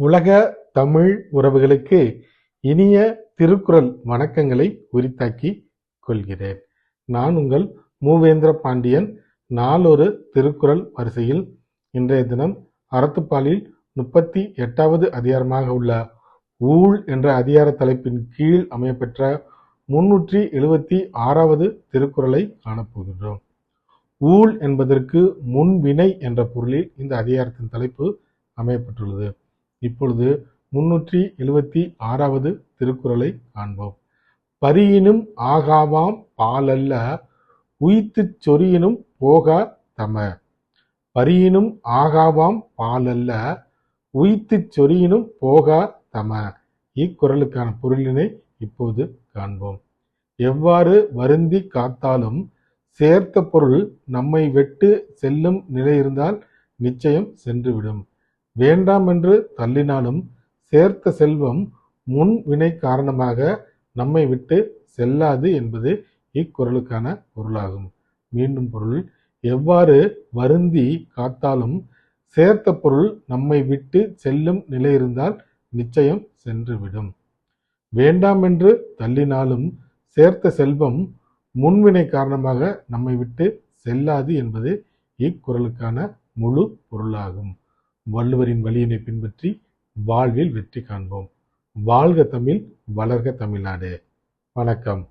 உலக தமிழ் உறவுகளுக்கு இனிய திருக்குறள் வணக்கங்களை உரித்தாக்கி கொள்கிறேன். நான் உங்கள் மூவேந்திர பாண்டியன். நாளொரு திருக்குறள் வரிசையில் இன்றைய தினம் அறத்துப்பாலில் முப்பத்தி எட்டாவது அதிகாரமாக உள்ள ஊழ் என்ற அதிகார தலைப்பின் கீழ் அமையப்பெற்ற முன்னூற்றி எழுபத்தி ஆறாவது திருக்குறளை காணப்போகின்றோம். ஊழ் என்பதற்கு முன்வினை என்ற பொருளில் இந்த அதிகாரத்தின் தலைப்பு அமையப்பட்டுள்ளது. இப்பொழுது முன்னூற்றி எழுபத்தி ஆறாவது திருக்குறளை காண்போம். பரியினும் ஆகாவாம் பாலல்ல உய்த்துச் சொரியினும் போகா தம. பரியினும் ஆகாவாம் பாலல்ல உய்த்துச் சொரியினும் போகா தம. இக்குறளுக்கான பொருளினை இப்போது காண்போம். எவ்வாறு வருந்தி காத்தாலும் சேர்த்த பொருள் நம்மை வெட்டு செல்லும் நிலை இருந்தால் நிச்சயம் சென்றுவிடும். வேண்டாம் என்று தள்ளினாலும் சேர்த்த செல்வம் முன் வினை காரணமாக நம்மை விட்டு செல்லாது என்பது இக்குறளுக்கான பொருளாகும். மீண்டும் பொருள் எவ்வாறு வருந்தி காத்தாலும் சேர்த்த பொருள் நம்மை விட்டு செல்லும் நிலை இருந்தால் நிச்சயம் சென்றுவிடும். வேண்டாம் என்று தள்ளினாலும் சேர்த்த செல்வம் முன்வினை காரணமாக நம்மை விட்டு செல்லாது என்பது இக்குறளுக்கான முழு பொருளாகும். வள்ளுவரின் வழியினை பின்பற்றி வாழ்வில் வெற்றி காண்போம். வாழ்க தமிழ் வளர்க தமிழ்நாடு. வணக்கம்.